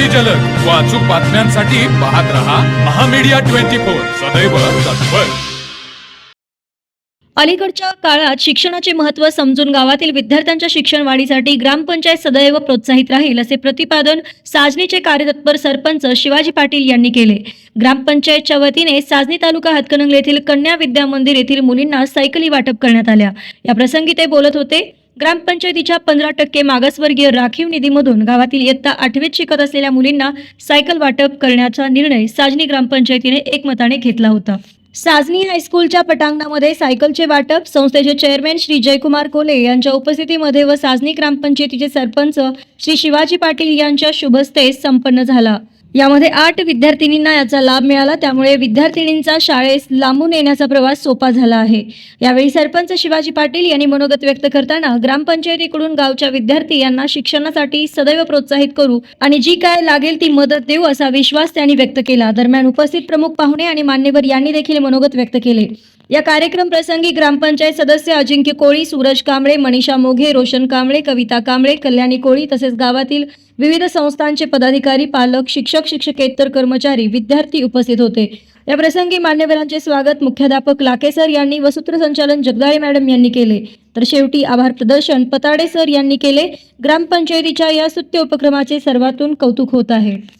अति जलद. व अचूक बातम्यांसाठी पाहत रहा महामीडिया ट्वेंटी फोर. सदैव तत्पर. अलीकडच्या काळात शिक्षणाचे महत्त्व समजून गावातील विद्यार्थ्यांच्या शिक्षण वाढीसाठी ग्रामपंचायत सदैव प्रोत्साहित राहील असे प्रतिपादन साजनीचे कार्यतत्पर सरपंच शिवाजी पाटील यांनी केले. ग्रामपंचायतच्या वतीने साजनी तालुका हातकणंगले येथील कन्या विद्या मंदिर येथील मुलींना सायकली वाटप करण्यात आल्या. या प्रसंगी ते बोलत होते ग्रामपंचायतीच्या पंधरा टक्के मागासवर्गीय राखीव निधीमधून गावातील इयत्ता आठवीत शिकत असलेल्या मुलींना सायकल वाटप करण्याचा निर्णय साजनी ग्रामपंचायतीने एकमताने घेतला होता. साजनी हायस्कूलच्या पटांगणामध्ये सायकलचे वाटप संस्थेचे चेअरमॅन श्री जयकुमार कोले यांच्या उपस्थितीमध्ये व साजनी ग्रामपंचायतीचे सरपंच श्री शिवाजी पाटील यांच्या शुभस्ते संपन्न झाला. यामध्ये आठ विद्यार्थिनींना याचा लाभ मिळाला. त्यामुळे विद्यार्थिनींचा शाळेस लांबून येण्याचा प्रवास सोपा झाला आहे. यावेळी सरपंच शिवाजी पाटील यांनी मनोगत व्यक्त करताना ग्रामपंचायतीकडून गावच्या विद्यार्थी यांना शिक्षणासाठी सदैव प्रोत्साहित करू आणि जी काय लागेल ती मदत देऊ असा विश्वास त्यांनी व्यक्त केला. दरम्यान उपस्थित प्रमुख पाहुणे आणि मान्यवर यांनी देखील मनोगत व्यक्त केले. या कार्यक्रम प्रसंगी ग्रामपंचायत सदस्य अजिंक्य कोळी सूरज कांबळे मनीषा मोघे रोशन कांबळे कविता कांबळे कल्याणी कोळी तसेच गावातील विविध संस्थांचे पदाधिकारी पालक शिक्षक शिक्षकेतर कर्मचारी विद्यार्थी उपस्थित होते. या प्रसंगी मान्यवरांचे स्वागत मुख्याध्यापक लाके सर यांनी व सूत्रसंचालन जगदाळे मॅडम यांनी केले. तर शेवटी आभार प्रदर्शन पताडे सर यांनी केले. ग्रामपंचायतीच्या या स्तुत्य उपक्रमाचे सर्वातून कौतुक होत आहे.